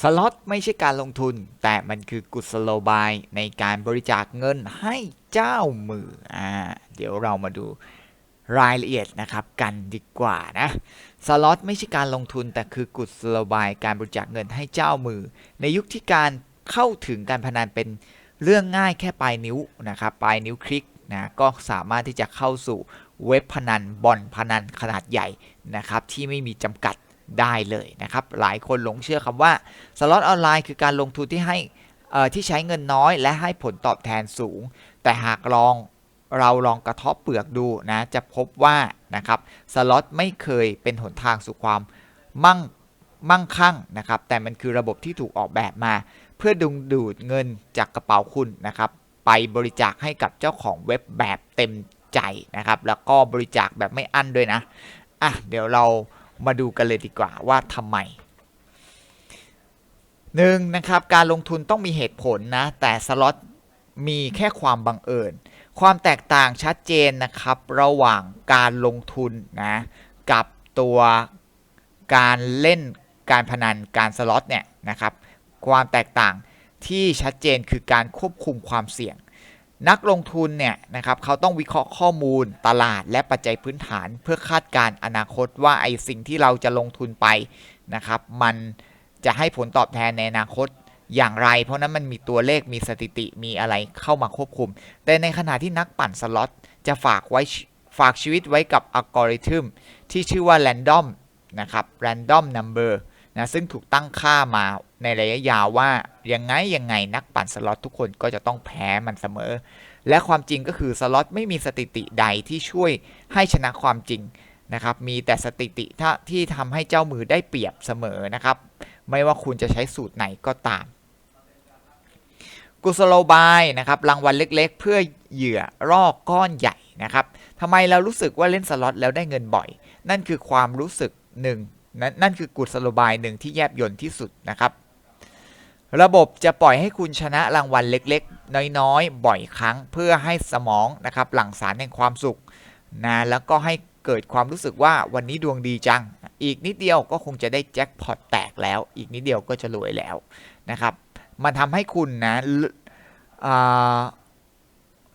สล็อตไม่ใช่การลงทุน แต่มันคือกุศโลบายในการบริจาคเงินให้เจ้ามืออ่าเดี๋ยวเรามาดูรายละเอียดนะครับกันดีกว่านะสล็อตไม่ใช่การลงทุน แต่คือกุศโลบายการบริจาคเงินให้เจ้ามือ ในยุคที่การเข้าถึงการพนันเป็นเรื่องง่ายแค่ปลายนิ้วนะครับปลายนิ้วคลิกนะก็สามารถที่จะเข้าสู่เว็บพนันบ่อนพนันขนาดใหญ่นะครับที่ไม่มีจำกัด ได้เลยนะครับ หลายคนหลงเชื่อคำว่าสล็อตออนไลน์คือการลงทุนที่ให้ที่ใช้เงินน้อยและให้ผลตอบแทนสูง แต่หากลองเราลองกระทบเปลือกดูนะจะพบว่านะครับสล็อตไม่เคยเป็นหนทางสู่ความมั่งมั่งคั่งนะครับแต่มันคือระบบที่ถูกออกแบบมา เพื่อดึงดูดเงินจากกระเป๋าคุณนะครับไปบริจาคให้กับเจ้าของเว็บแบบเต็มใจนะครับแล้วก็บริจาคแบบไม่อั้นด้วยนะอะเดี๋ยวเรา มาดูกันเลยดีกว่าว่าทำไมหนึ่งนะครับการลงทุนต้องมีเหตุผลนะ แต่สล็อตมีแค่ความบังเอิญ ความแตกต่างชัดเจนนะครับ ระหว่างการลงทุนนะกับตัวการเล่นการพนันการสล็อตเนี่ยนะครับ ความแตกต่างที่ชัดเจนคือการควบคุมความเสี่ยง นักลงทุนเนี่ยนะครับเขาต้องวิเคราะห์ข้อมูลตลาดและปัจจัยพื้นฐาน เพื่อคาดการณ์อนาคตว่าไอ้สิ่งที่เราจะลงทุนไปนะครับมันจะให้ผลตอบแทนในอนาคตอย่างไร เพราะนั้นมันมีตัวเลขมีสถิติมีอะไรเข้ามาควบคุม แต่ในขณะที่นักปั่นสล็อตจะฝากไว้ฝากชีวิตไว้กับอัลกอริทึมที่ชื่อว่า random นะครับ random number นะซึ่งถูกตั้งค่ามาในระยะยาวว่า ยังไงยังไงนักปั่นสล็อตทุกคนก็จะต้องแพ้มันเสมอ และความจริงก็คือสล็อตไม่มีสถิติใดที่ช่วยให้ชนะความจริงนะครับ มีแต่สถิติที่ทำให้เจ้ามือได้เปรียบเสมอนะครับ ไม่ว่าคุณจะใช้สูตรไหนก็ตาม กุศโลบายนะครับรางวัลเล็กๆ เพื่อเหยื่อรอกก้อนใหญ่นะครับทำไมเรารู้สึกว่าเล่นสล็อตแล้วได้เงินบ่อย นั่นคือความรู้สึกหนึ่งนนนั่นคือกุศโลบายหนึ่งที่แยบยนที่สุดนะครับ ระบบจะปล่อยให้คุณชนะรางวัลเล็กๆ น้อยๆ บ่อยครั้งเพื่อให้สมองนะครับหลั่งสารแห่งความสุขนะแล้วก็ให้เกิดความรู้สึกว่าวันนี้ดวงดีจัง อีกนิดเดียวก็คงจะได้แจ็คพอตแตกแล้ว อีกนิดเดียวก็จะรวยแล้วนะครับ มันทำให้คุณนะ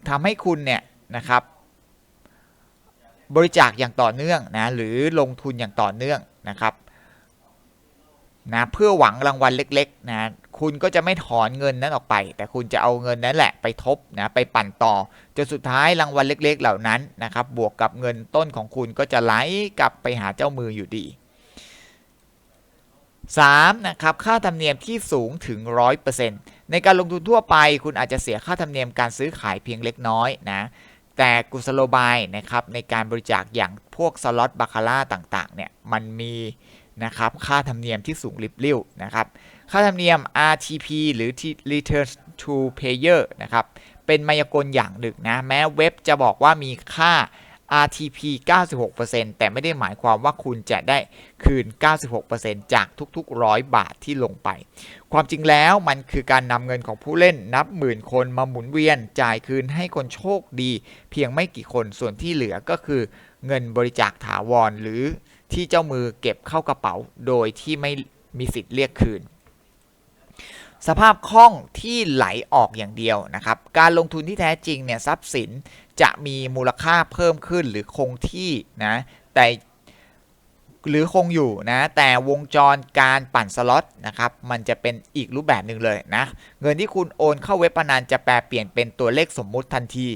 ทำให้คุณเนี่ยนะครับ บริจาคอย่างต่อเนื่องนะหรือลงทุนอย่างต่อเนื่องนะครับนะเพื่อหวังรางวัลเล็กๆนะ คุณก็จะไม่ถอนเงินนั้นออกไป แต่คุณจะเอาเงินนั้นแหละไปทบนะไปปั่นต่อจนสุดท้ายรางวัลเล็ก ๆ เหล่านั้นนะครับบวกกับเงินต้นของคุณก็จะไหลกลับไปหาเจ้ามืออยู่ดี 3. นะครับค่าธรรมเนียมที่สูงถึง 100%ในการลงทุนทั่วไปคุณอาจจะเสียค่าธรรมเนียมการซื้อขายเพียงเล็กน้อยนะแต่กุศโลบายนะครับในการบริจาคอย่างพวกสล็อตบาคาร่าต่างๆเนี่ยมันมีนะครับค่าธรรมเนียมที่สูงริบลิ่วนะครับ ค่าธรรมเนียม RTP หรือ Return to Payer นะครับ เป็นมายากลอย่างหนึ่งนะ แม้เว็บจะบอกว่ามีค่า RTP 96%แต่ไม่ได้หมายความว่าคุณจะได้คืน 96%จากทุกๆร้อยบาทที่ลงไป ความจริงแล้วมันคือการนำเงินของผู้เล่นนับหมื่นคนมาหมุนเวียนจ่ายคืนให้คนโชคดี เพียงไม่กี่คนส่วนที่เหลือก็คือเงินบริจาคถาวรหรือที่เจ้ามือเก็บเข้ากระเป๋าโดยที่ไม่มีสิทธิ์เรียกคืน สภาพคล่องที่ไหลออกอย่างเดียวนะครับ การลงทุนที่แท้จริงเนี่ยทรัพย์สินจะมีมูลค่าเพิ่มขึ้นหรือคงที่นะแต่หรือคงอยู่นะแต่วงจรการปั่นสล็อตนะครับมันจะเป็นอีกรูปแบบหนึ่งเลยนะเงินที่คุณโอนเข้าเว็บพนันจะแปลเปลี่ยนเป็นตัวเลขสมมุติทันที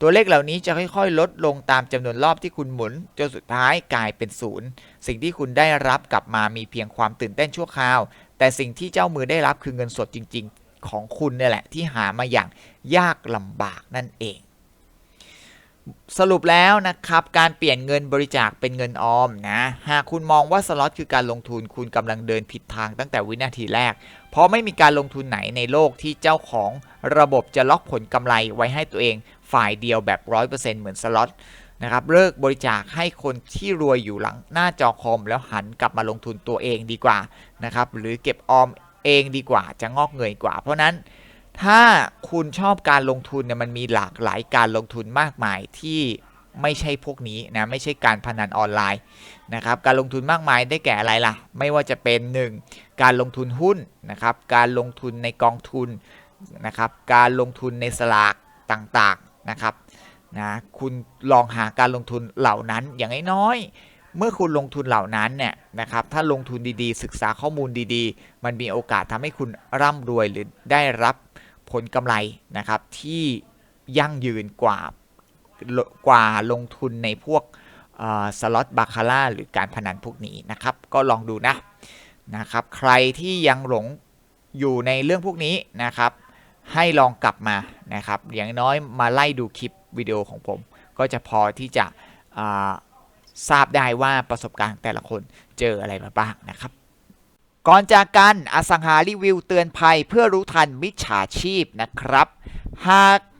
ตัวเลขเหล่านี้จะค่อยๆ ลดลงตามจำนวนรอบที่คุณหมุนจนสุดท้ายกลายเป็นศูนย์สิ่งที่คุณได้รับกลับมามีเพียงความตื่นเต้นชั่วคราว แต่สิ่งที่เจ้ามือได้รับคือเงินสดจริง ๆ ของคุณเนี่ยแหละที่หามาอย่างยากลำบากนั่นเอง สรุปแล้วนะครับการเปลี่ยนเงินบริจาคเป็นเงินออมนะหากคุณมองว่าสล็อตคือการลงทุนคุณกำลังเดินผิดทางตั้งแต่วินาทีแรก เพราะไม่มีการลงทุนไหนในโลกที่เจ้าของระบบจะล็อกผลกำไรไว้ให้ตัวเองฝ่ายเดียวแบบ 100%เหมือนสล็อต นะครับเลิกบริจาคให้คนที่รวยอยู่หลังหน้าจอคอม แล้วหันกลับมาลงทุนตัวเองดีกว่านะครับหรือเก็บออมเองดีกว่าจะงอกเงยกว่า เพราะนั้นถ้าคุณชอบการลงทุนเนี่ยมันมีหลากหลายการลงทุนมากมายที่ไม่ใช่พวกนี้นะไม่ใช่การพนันออนไลน์นะครับการลงทุนมากมายได้แก่อะไรล่ะ ไม่ว่าจะเป็น 1. การลงทุนหุ้นนะครับการลงทุนในกองทุนนะครับการลงทุนในสลากต่างๆนะครับ นะคุณลองหาการลงทุนเหล่านั้นอย่างน้อยๆเมื่อคุณลงทุนเหล่านั้นเนี่ยนะครับถ้าลงทุนดีๆ ศึกษาข้อมูลดีๆ มันมีโอกาสทำให้คุณร่ำรวยหรือได้รับผลกำไรนะครับที่ยั่งยืนกว่ากว่าลงทุนในพวกสล็อตบาคาร่าหรือการพนันพวกนี้นะครับ ก็ลองดูนะนะครับ ใครที่ยังหลงอยู่ในเรื่องพวกนี้นะครับ ให้ลองกลับมานะครับ อย่างน้อยมาไล่ดูคลิป วิดีโอของผม ก็จะพอที่จะทราบได้ว่าประสบการณ์แต่ละคนเจออะไรมาบ้างนะครับก่อนจากกันอสังหารีวิวเตือนภัยเพื่อรู้ทันมิจฉาชีพนะครับ หาก